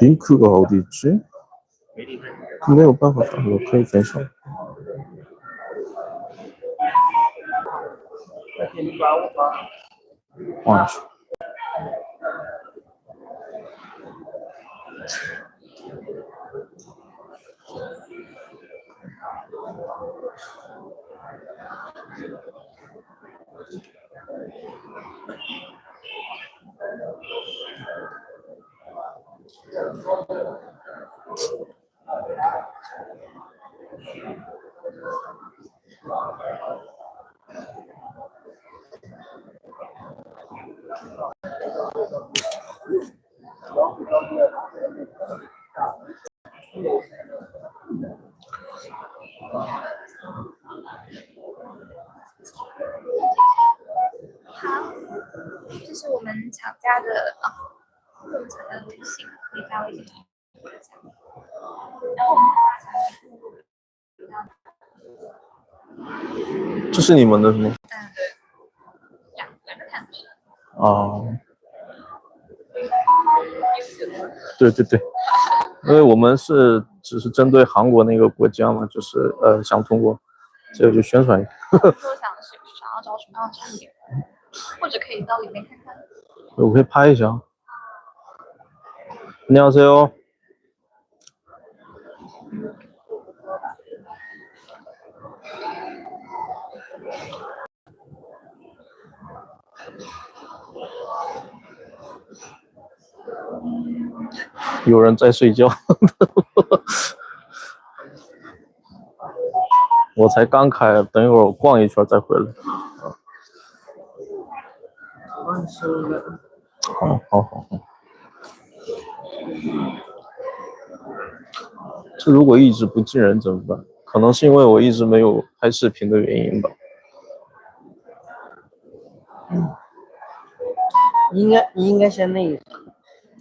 링크가 어디 있지? 근데 오빠가 다 로케이션션 아, 是你们的是吗？嗯，哦，对对对，因为我们是只是针对韩国那个国家嘛，就是呃想通过这个就宣传一下。想想要找什么样的产品，或者可以到里面看看。我可以拍一下。你好，CEO。有人在睡觉，我才刚开，等一会儿我逛一圈再回来。好好好好。这如果一直不进人怎么办？可能是因为我一直没有拍视频的原因吧。你应该你应该先那个，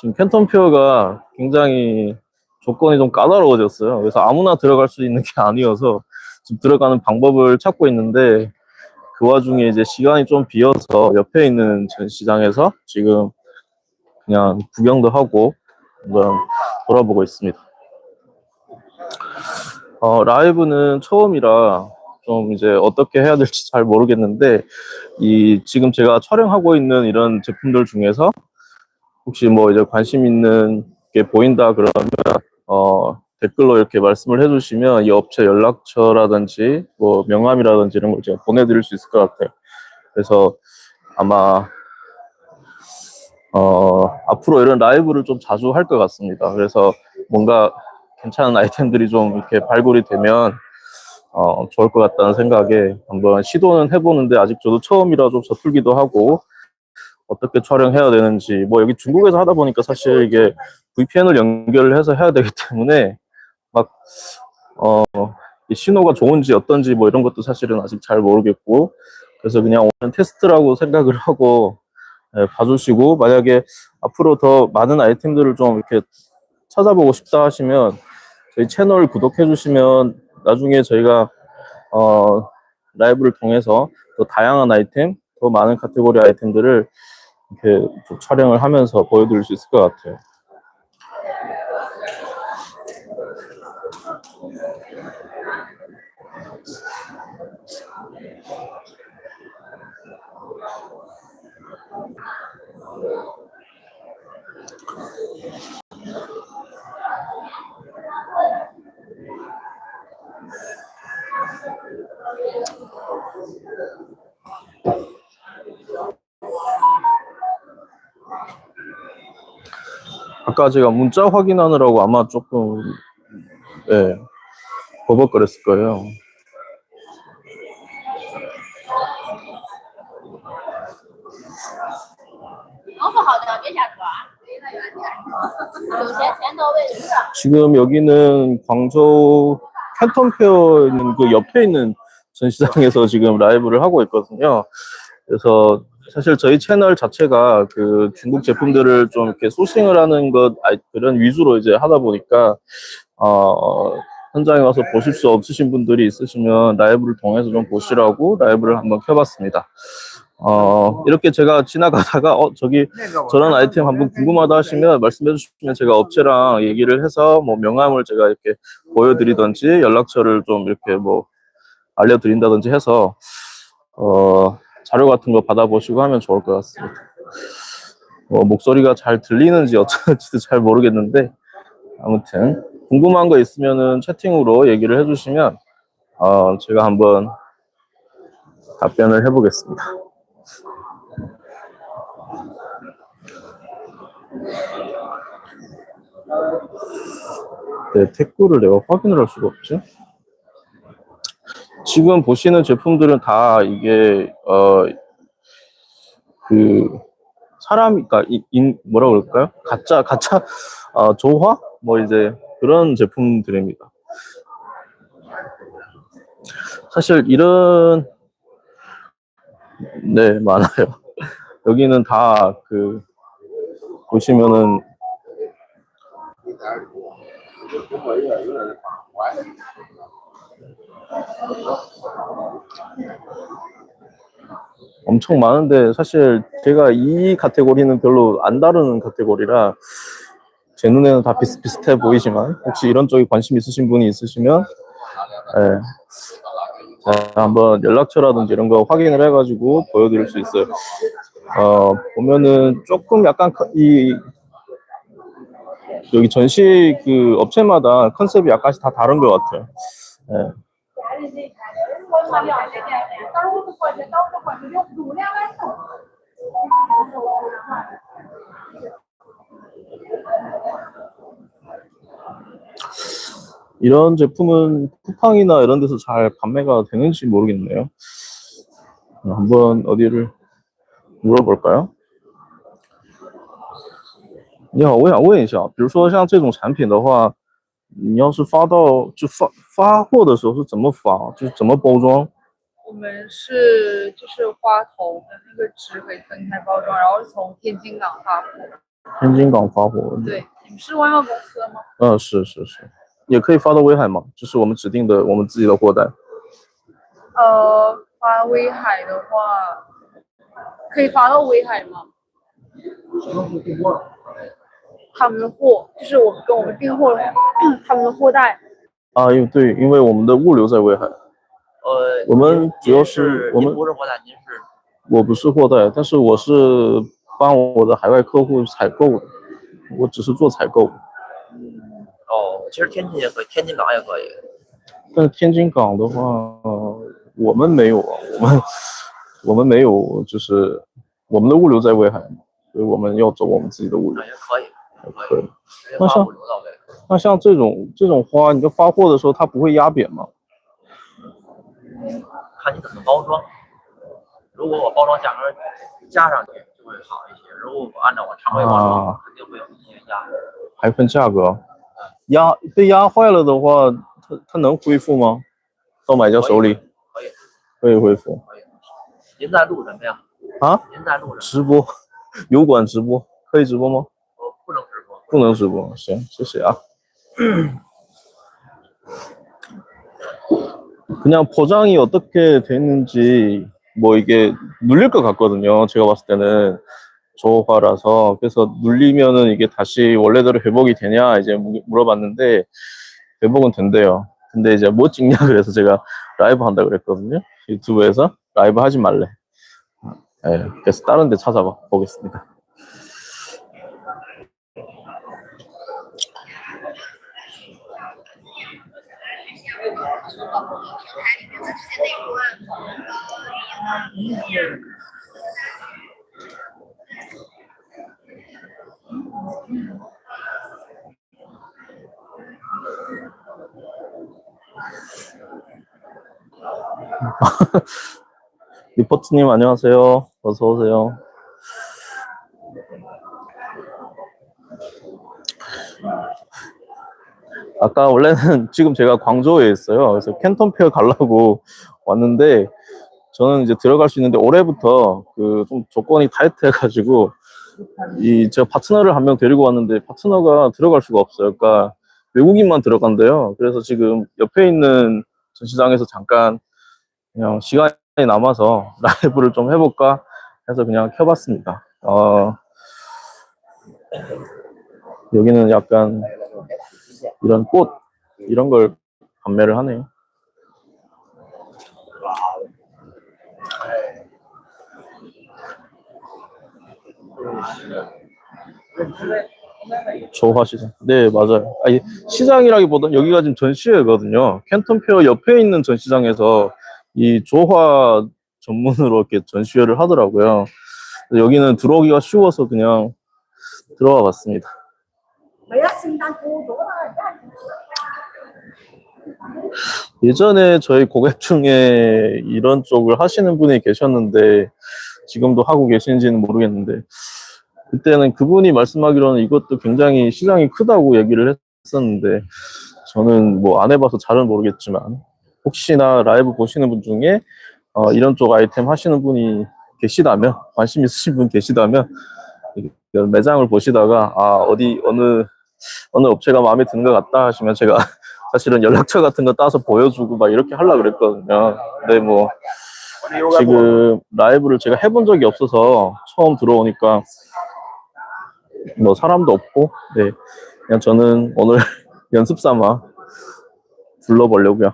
지금 페어가 굉장히 조건이 좀 까다로워졌어요. 그래서 아무나 들어갈 수 있는 게 아니어서 지금 들어가는 방법을 찾고 있는데 그 와중에 이제 시간이 좀 비어서 옆에 있는 전시장에서 지금 그냥 구경도 하고 한번 돌아보고 있습니다. 어, 라이브는 처음이라 좀 이제 어떻게 해야 될지 잘 모르겠는데 이 지금 제가 촬영하고 있는 이런 제품들 중에서 혹시 뭐 이제 관심 있는 게 보인다 그러면 어 댓글로 이렇게 말씀을 해주시면 이 업체 연락처라든지 뭐 명함이라든지 이런 걸 제가 보내드릴 수 있을 것 같아요. 그래서 아마 어 앞으로 이런 라이브를 좀 자주 할 것 같습니다. 그래서 뭔가 괜찮은 아이템들이 좀 이렇게 발굴이 되면 어 좋을 것 같다는 생각에 한번 시도는 해보는데 아직 저도 처음이라 좀 서툴기도 하고 어떻게 촬영해야 되는지. 뭐 여기 중국에서 하다 보니까 사실 이게 VPN을 연결을 해서 해야 되기 때문에 막, 어, 이 신호가 좋은지 어떤지 뭐 이런 것도 사실은 아직 잘 모르겠고, 그래서 그냥 오늘 테스트라고 생각을 하고, 예, 봐주시고, 만약에 앞으로 더 많은 아이템들을 좀 이렇게 찾아보고 싶다 하시면, 저희 채널 구독해 주시면, 나중에 저희가, 어, 라이브를 통해서 더 다양한 아이템, 더 많은 카테고리 아이템들을 이렇게 좀 촬영을 하면서 보여드릴 수 있을 것 같아요. 때까지가 문자 확인하느라고 아마 조금 예 버벅거렸을 거예요. 지금 여기는 광저우 캔턴페어 있는 그 옆에 있는 전시장에서 지금 라이브를 하고 있거든요. 그래서 사실 저희 채널 자체가 그 중국 제품들을 좀 이렇게 소싱을 하는 것 그런 위주로 이제 하다 보니까 어 현장에 와서 보실 수 없으신 분들이 있으시면 라이브를 통해서 좀 보시라고 라이브를 한번 켜봤습니다. 어 이렇게 제가 지나가다가 어 저기 저런 아이템 한번 궁금하다 하시면 말씀해 주시면 제가 업체랑 얘기를 해서 뭐 명함을 제가 이렇게 보여드리든지 연락처를 좀 이렇게 뭐 알려드린다든지 해서 어 자료 같은 거 받아보시고 하면 좋을 것 같습니다. 뭐 목소리가 잘 들리는지 어쩐지도 잘 모르겠는데 아무튼 궁금한 거 있으면은 채팅으로 얘기를 해주시면 어 제가 한번 답변을 해보겠습니다. 네, 댓글을 내가 확인을 할 수가 없지. 지금 보시는 제품들은 다 이게 어 그 사람 그러니까 뭐라 그럴까요? 가짜 가짜 어, 조화 뭐 이제 그런 제품들입니다. 사실 이런 네 많아요. 여기는 다 그 보시면은 엄청 많은데 사실 제가 이 카테고리는 별로 안 다루는 카테고리라 제 눈에는 다 비슷비슷해 보이지만 혹시 이런 쪽에 관심 있으신 분이 있으시면 예, 제가 한번 연락처라든지 이런 거 확인을 해가지고 보여드릴 수 있어요. 어, 보면은 조금 약간 커- 이 여기 전시 그 업체마다 컨셉이 약간씩 다 다른 것 같아요. 예. 이런 제품은 쿠팡이나 이런 데서 잘 판매가 되는지 모르겠네요. 한번 어디를 물어볼까요? 你好，我想问一下，比如说像这种产品的话， 你要是发到就发发货的时候是怎么发，就是怎么包装？我们是就是花头跟那个纸可以分开包装，然后是从天津港发货。天津港发货？对，你们是外贸公司的吗？嗯，是是是，也可以发到威海吗？就是我们指定的我们自己的货单。呃，发威海的话，可以发到威海吗？他们的货就是我们跟我们订货的 他们的货代。啊，因为对，因为我们的物流在威海，呃，我们主要是我们您不是货代，您是我不是货代，但是我是帮我的海外客户采购的，我只是做采购。哦，其实天津也可以，天津港也可以。但是天津港的话，我们没有啊，我们我们没有，就是我们的物流在威海，所以我们要走我们自己的物流那。也可以，那像。那像这种这种花，你就发货的时候，它不会压扁吗？看你怎么包装。如果我包装价格加上去，就会好一些；如果我按照我常规包装，啊肯定会有一些压。还分价格？压被压坏了的话，它它能恢复吗？到买家手里可以，可以恢复您在录什么呀？啊？您在录什么？直播，油管直播可以直播吗？ 我不能直播。不能直播，行，谢谢啊。 그냥 포장이 어떻게 됐는지 뭐 이게 눌릴 것 같거든요. 제가 봤을 때는 저화라서 그래서 눌리면은 이게 다시 원래대로 회복이 되냐 이제 무- 물어봤는데 회복은 된대요. 근데 이제 뭐 찍냐 그래서 제가 라이브 한다 그랬거든요. 유튜브에서 라이브 하지 말래. 예, 그래서 다른 데 찾아봐 보겠습니다. 리포트님 안녕하세요. 어서 오세요. 아까 원래는 지금 제가 광저우에 있어요. 그래서 캔톤페어 가려고 왔는데 저는 이제 들어갈 수 있는데 올해부터 그 좀 조건이 타이트해가지고 이 제가 파트너를 한 명 데리고 왔는데 파트너가 들어갈 수가 없어요. 그러니까 외국인만 들어간대요. 그래서 지금 옆에 있는 전시장에서 잠깐 그냥 시간이 남아서 라이브를 좀 해볼까 해서 그냥 켜봤습니다. 어, 여기는 약간 이런 꽃 이런 걸 판매를 하네요. 조화 시장. 네, 맞아요. 아니, 시장이라기보다 여기가 지금 전시회거든요. 캔턴 페어 옆에 있는 전시장에서 이 조화 전문으로 이렇게 전시회를 하더라고요. 여기는 들어오기가 쉬워서 그냥 들어와 봤습니다. 예전에 저희 고객 중에 이런 쪽을 하시는 분이 계셨는데 지금도 하고 계신지는 모르겠는데 그때는 그분이 말씀하기로는 이것도 굉장히 시장이 크다고 얘기를 했었는데 저는 뭐 안 해봐서 잘은 모르겠지만 혹시나 라이브 보시는 분 중에 어, 이런 쪽 아이템 하시는 분이 계시다면 관심 있으신 분 계시다면 그 매장을 보시다가 아 어디 어느 어느 업체가 마음에 드는 것 같다 하시면 제가 사실은 연락처 같은 거 따서 보여주고 막 이렇게 하려고 그랬거든요. 근데 뭐 지금 라이브를 제가 해본 적이 없어서 처음 들어오니까 뭐 사람도 없고 네 그냥 저는 오늘 연습 삼아 불러보려고요.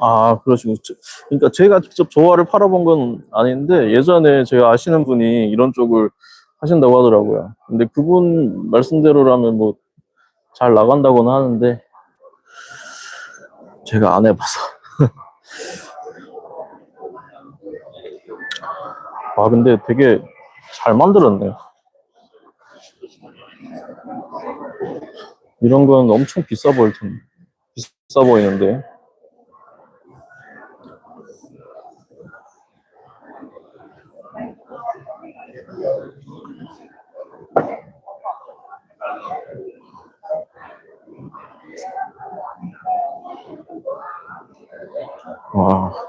아, 그러시고. 저- 그러니까 제가 직접 조화를 팔아본 건 아닌데, 예전에 제가 아시는 분이 이런 쪽을 하신다고 하더라고요. 근데 그분 말씀대로라면 뭐, 잘 나간다고는 하는데, 제가 안 해봐서. 아, 근데 되게 잘 만들었네요. 이런 건 엄청 비싸 보일 텐데. 비싸 보이는데. 와.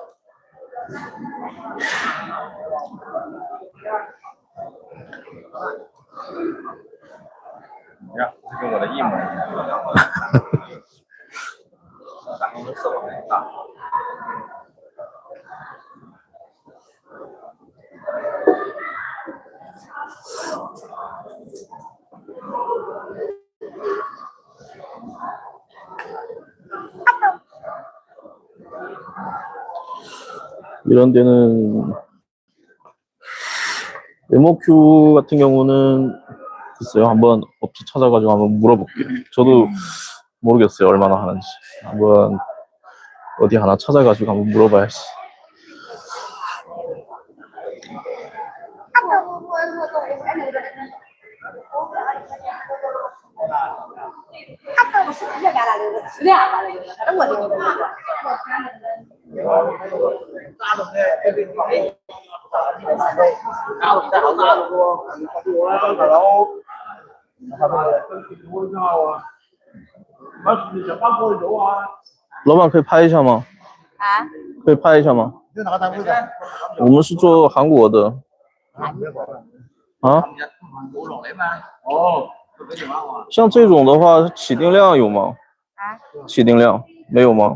이런 데는 MOQ 같은 경우는 글쎄요 한번 업체 찾아가지고 한번 물어볼게요. 저도 모르겠어요 얼마나 하는지. 한번 어디 하나 찾아가지고 한번 물어봐야지. 老板可以拍一下吗？啊，可以拍一下吗？我们是做韩国的。啊。像这种的话，起订量有吗？啊，起订量没有吗？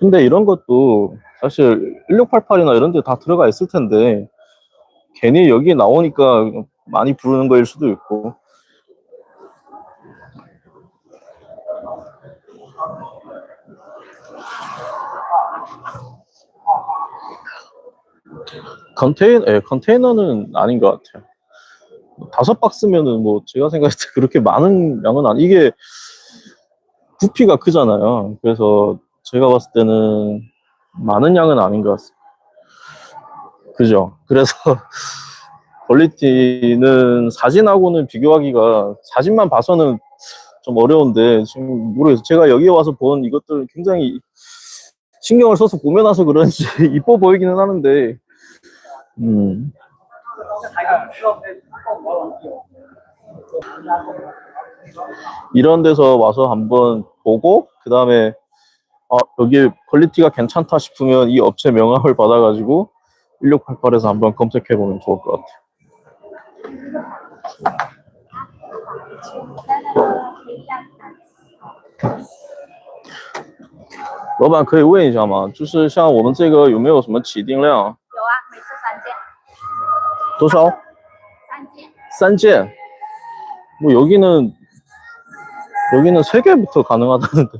근데 이런 것도 사실 1688이나 이런 데 다 들어가 있을 텐데 괜히 여기 나오니까 많이 부르는 거일 수도 있고 컨테이너, 예, 컨테이너는 아닌 것 같아요. 다섯 박스면은 뭐 제가 생각할 때 그렇게 많은 양은 아니 이게 부피가 크잖아요. 그래서 제가 봤을 때는 많은 양은 아닌 것 같습니다. 그죠? 그래서 퀄리티는 사진하고는 비교하기가 사진만 봐서는 좀 어려운데 지금 모르겠어요. 제가 여기에 와서 본 이것들 굉장히 신경을 써서 나서 그런지 이뻐 보이기는 하는데 음, 이런 데서 와서 한번 보고 그 다음에 아, 여기 퀄리티가 괜찮다 싶으면 이 업체 명함을 받아가지고 1688에서 한번 검색해 보면 좋을 것 같아요. 老板可以问一下吗？就是像我们这个有没有什么起订量？有啊，每次三件，多少？三件。 三件. 뭐 여기는 여기는 세 개부터 가능하다는데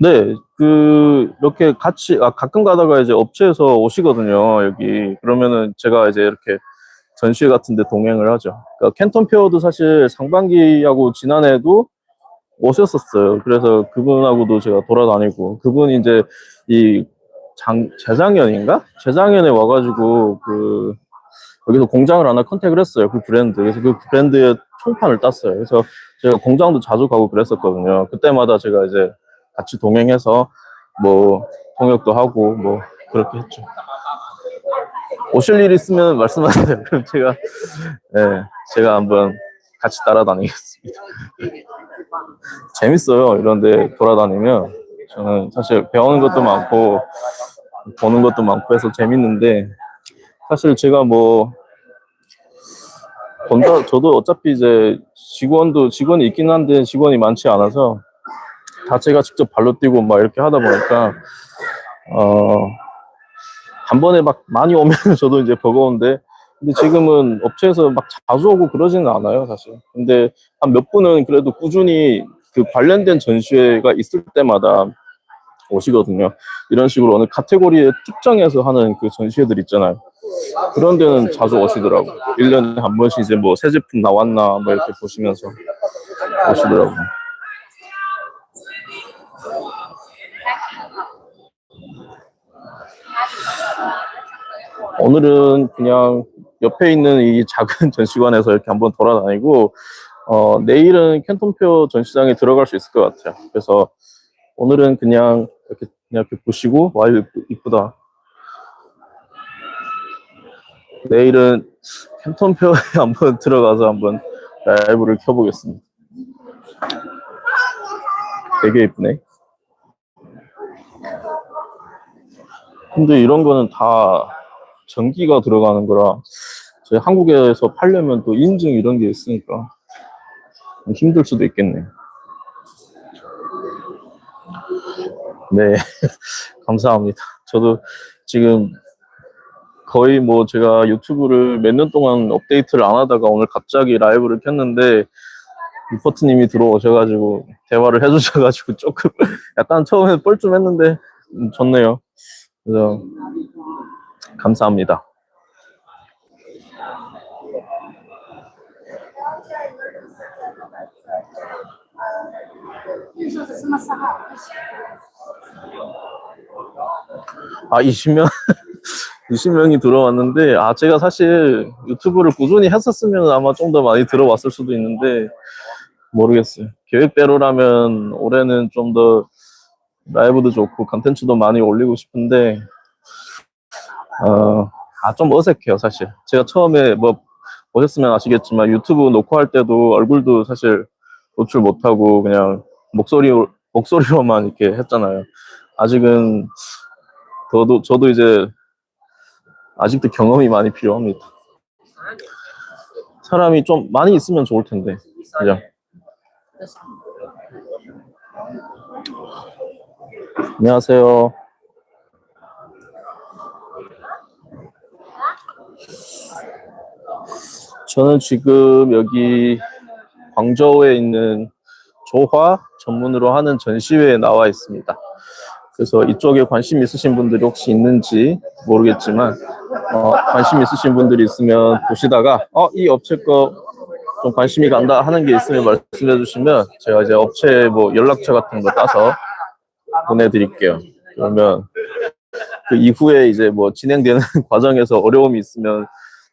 네, 그 이렇게 같이 아, 가끔 가다가 이제 업체에서 오시거든요. 여기 그러면은 제가 이제 이렇게 전시회 같은데 동행을 하죠. 그러니까 캔턴 페어도 사실 상반기하고 지난해에도 오셨었어요. 그래서 그분하고도 제가 돌아다니고 그분이 이제 이 장, 재작년인가? 재작년에 와가지고 그 여기서 공장을 하나 컨택을 했어요. 그 브랜드. 그래서 그 브랜드의 총판을 땄어요. 그래서 제가 공장도 자주 가고 그랬었거든요. 그때마다 제가 이제 같이 동행해서 뭐 통역도 하고 뭐 그렇게 했죠. 오실 일 있으면 말씀하세요. 그럼 제가 네, 제가 한번 같이 따라다니겠습니다. 재밌어요. 이런데 돌아다니면 저는 사실 배우는 것도 많고 보는 것도 많고 해서 재밌는데 사실 제가 뭐 혼자 저도 어차피 이제 직원도 직원이 있긴 한데 직원이 많지 않아서 다 제가 직접 발로 뛰고 막 이렇게 하다 보니까 어 한 번에 막 많이 오면 저도 이제 버거운데 근데 지금은 업체에서 막 자주 오고 그러지는 않아요 사실. 근데 한 몇 분은 그래도 꾸준히 그 관련된 전시회가 있을 때마다 오시거든요. 이런 식으로 어느 카테고리에 특정해서 하는 그 전시회들 있잖아요. 그런 데는 자주 오시더라고 1년에 한 번씩 이제 뭐 새 제품 나왔나 뭐 이렇게 보시면서 오시더라고요 오늘은 그냥 옆에 있는 이 작은 전시관에서 이렇게 한번 돌아다니고 어, 내일은 캔톤표 전시장에 들어갈 수 있을 것 같아요. 그래서 오늘은 그냥 이렇게 그냥 이렇게 보시고 와 이쁘다. 내일은 캔톤표에 한번 들어가서 한번 라이브를 켜보겠습니다. 되게 이쁘네. 근데 이런 거는 다 전기가 들어가는 거라 저희 한국에서 팔려면 또 인증 이런 게 있으니까 힘들 수도 있겠네요. 네, 감사합니다. 저도 지금 거의 뭐 제가 유튜브를 몇 년 동안 업데이트를 안 하다가 오늘 갑자기 라이브를 켰는데 리포트님이 들어오셔가지고 대화를 해주셔가지고 조금 약간 처음에 뻘쭘했는데 음, 좋네요. 그래서 감사합니다. 아, 20명? 20명이 들어왔는데, 아, 제가 사실 유튜브를 꾸준히 했었으면 아마 좀 더 많이 들어왔을 수도 있는데, 모르겠어요. 계획대로라면 올해는 좀 더 라이브도 좋고, 컨텐츠도 많이 올리고 싶은데, 어, 아, 좀 어색해요, 사실. 제가 처음에 뭐, 보셨으면 아시겠지만 유튜브 녹화할 때도 얼굴도 사실 노출 못하고 그냥 목소리, 목소리로만 이렇게 했잖아요. 아직은 저도, 저도 이제 아직도 경험이 많이 필요합니다. 사람이 좀 많이 있으면 좋을 텐데. 그죠? 안녕하세요. 저는 지금 여기 광저우에 있는 조화 전문으로 하는 전시회에 나와 있습니다. 그래서 이쪽에 관심 있으신 분들이 혹시 있는지 모르겠지만 어, 관심 있으신 분들이 있으면 보시다가 어, 이 업체 거 좀 관심이 간다 하는 게 있으면 말씀해 주시면 제가 이제 업체 뭐 연락처 같은 거 따서 보내드릴게요. 그러면 그 이후에 이제 뭐 진행되는 과정에서 어려움이 있으면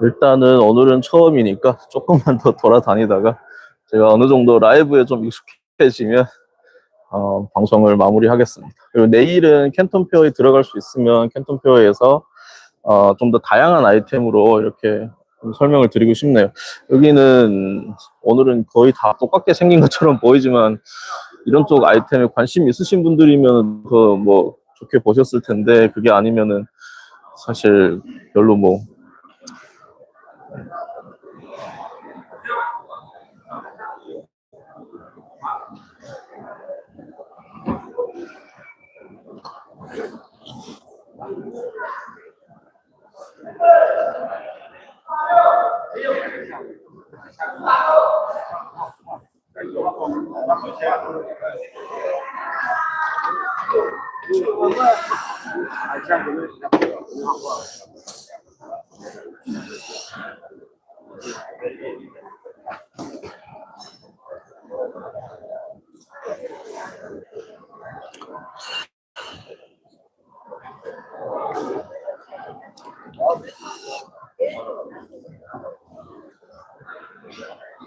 일단은 오늘은 처음이니까 조금만 더 돌아다니다가 제가 어느 정도 라이브에 좀 익숙해지면 어, 방송을 마무리하겠습니다. 그리고 내일은 캔톤 페어에 들어갈 수 있으면 캔톤 페어에서 어, 좀 더 다양한 아이템으로 이렇게 좀 설명을 드리고 싶네요. 여기는 오늘은 거의 다 똑같게 생긴 것처럼 보이지만 이런 쪽 아이템에 관심 있으신 분들이면 더뭐 좋게 보셨을 텐데 그게 아니면은 사실 별로 뭐 Thank you.